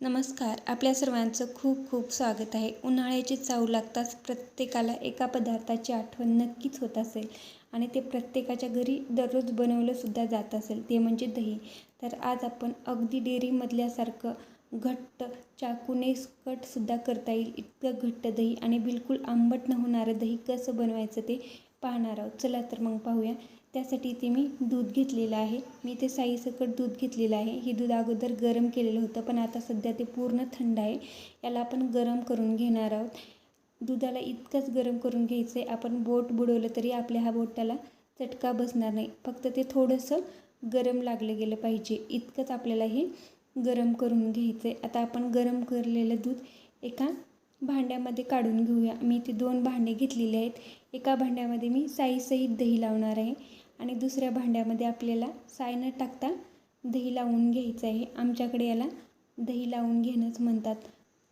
नमस्कार. आपल्या सर्वांचं खूप खूप स्वागत आहे. उन्हाळ्याची चाव लागताच प्रत्येकाला एका पदार्थाची आठवण नक्कीच होत असेल आणि ते प्रत्येकाच्या घरी दररोज बनवलंसुद्धा जात असेल ते म्हणजे दही. तर आज आपण अगदी डेअरीमधल्यासारखं घट्ट चाकूने कटसुद्धा करता येईल. इतकं घट्ट दही आणि बिलकुल आंबट न होणारं दही कसं बनवायचं ते पाहणार आहोत. चला तर मग पाहूया. त्यासाठी इथे मी दूध घेतलेलं आहे. मी इथे साईसकट दूध घेतलेलं आहे. हे दूध अगोदर गरम केलेलं होतं पण आता सध्या ते पूर्ण थंड आहे. याला आपण गरम करून घेणार आहोत. दुधाला इतकंच गरम करून घ्यायचं आहे आपण बोट बुडवलं तरी आपल्या हा बोटाला चटका बसणार नाही. फक्त ते थोडंसं गरम लागलं गेलं पाहिजे. इतकंच आपल्याला हे गरम करून घ्यायचं आहे आता आपण गरम करलेलं दूध एका भांड्यामध्ये काढून घेऊया. मी इथे दोन भांडे घेतलेले आहेत. एका भांड्यामध्ये मी साईसहित दही लावणार आहे आणि दुसऱ्या भांड्यामध्ये आपल्याला साय न टाकता दही लावून घ्यायचं आहे. आमच्याकडे याला दही लावून घेणंच म्हणतात.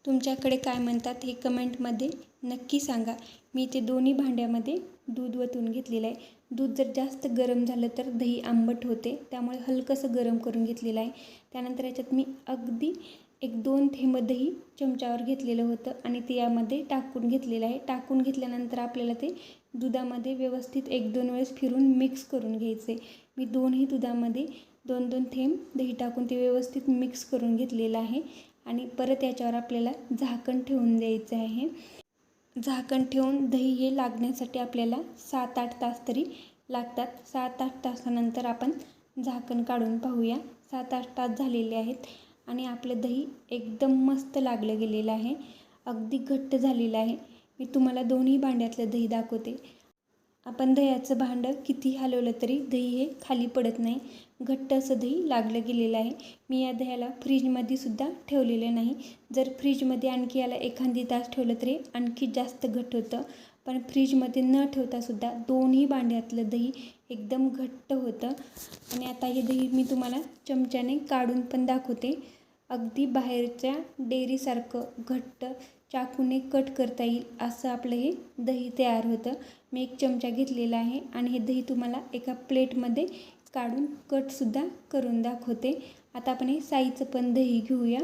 तुमच्याकडे काय म्हणतात हे कमेंटमध्ये नक्की सांगा. मी ते दोन्ही भांड्यामध्ये दूध वतून घेतलेलं आहे. दूध जर जास्त गरम झालं तर दही आंबट होते. त्यामुळे हलकंसं गरम करून घेतलेलं आहे. त्यानंतर याच्यात मी अगदी एक दोन थेंब दही चमच्यावर घेतलेलं होतं आणि ते यामध्ये टाकून घेतलेलं आहे. टाकून घेतल्यानंतर आपल्याला ते दुधामध्ये व्यवस्थित एक दोन वेळेस फिरून मिक्स करून घ्यायचे मी दोन्ही दुधामध्ये दोन दोन थेंब दही टाकून ते व्यवस्थित मिक्स करून घेतलेलं आहे. आणि परत याच्यावर आपल्याला झाकण ठेवून द्यायचं आहे. झाकण ठेवून दही हे लागण्यासाठी आपल्याला सात आठ तास तरी लागतात. सात आठ तासानंतर आपण झाकण काढून पाहूया. सात आठ तास झालेले आहेत आणि आपलं दही एकदम मस्त लागलं गेलेलं आहे. अगदी घट्ट झालेलं आहे. मी तुम्हाला दोन्ही भांड्यातलं दही दाखवते. आपण दह्याचं भांडं किती हलवलं तरी दही हे खाली पडत नाही. घट्ट असं दही लागलं गेलेलं आहे. मी या दह्याला फ्रीजमध्ये सुद्धा ठेवलेलं नाही. जर फ्रीजमध्ये आणखी याला एखादी तास ठेवलं तरी आणखी जास्त घट्ट होतं. पण फ्रीजमध्ये न ठेवतासुद्धा दोन्ही भांड्यातलं दही एकदम घट्ट होतं. आणि आता हे दही मी तुम्हाला चमच्याने काढून पण दाखवते. अगदी बाहेरच्या डेअरीसारखं घट्ट चाकूने कट करता येईल असं आपलं हे दही तयार होतं. मी एक चमचा घेतलेला आहे आणि हे दही तुम्हाला एका प्लेटमध्ये काढून कटसुद्धा करून दाखवते. आता आपण हे साईचं पण दही घेऊया.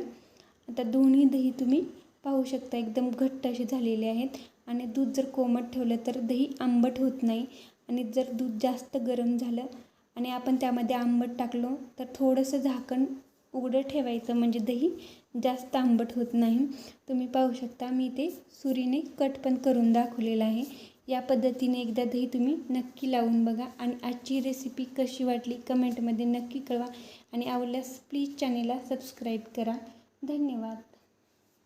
आता दोन्ही दही तुम्ही पाहू शकता एकदम घट्ट असे झालेले आहेत. आणि दूध जर कोमट ठेवलं तर दही आंबट होत नाही. आणि जर दूध जास्त गरम झालं आणि आपण त्यामध्ये आंबट टाकलो तर थोडंसं झाकण उघडं ठेवायचं म्हणजे दही जास्त आंबट होत नाही. तुम्ही पाहू शकता मी ते सुरीने कट पण करून दाखवलेलं आहे. या पद्धतीने एकदा दही तुम्ही नक्की लावून बघा आणि आजची रेसिपी कशी वाटली कमेंटमध्ये नक्की कळवा. आणि आवडल्यास प्लीज चॅनेलला सबस्क्राईब करा. धन्यवाद.